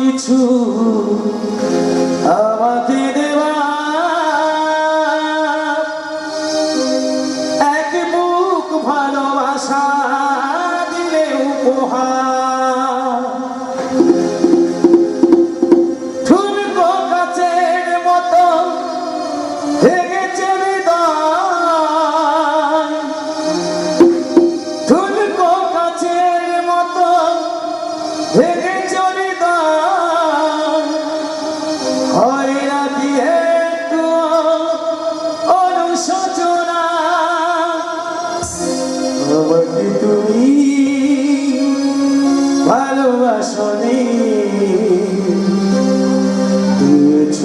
কিছু। আমাকে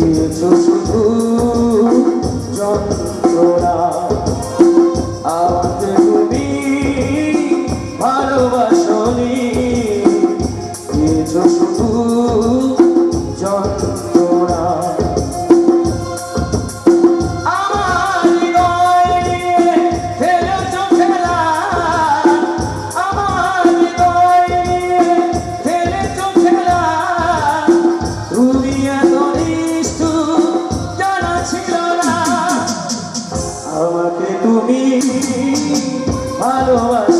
দিয়েছ ভালোবাসি।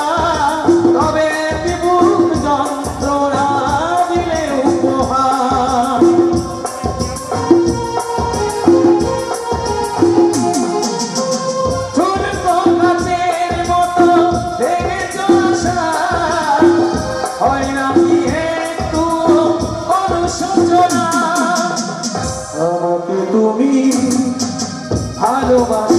여러분.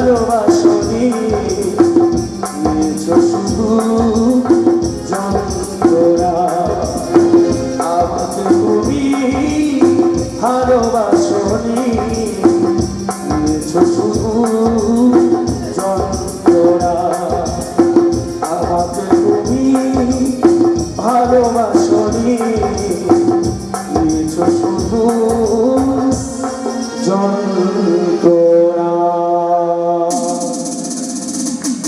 ভালোবাসনি শুধু যন্ত্রা আমাকে তুমি ভালোবাসনি শুধু যন্ত্রা আমাকে তুমি ভালোবাস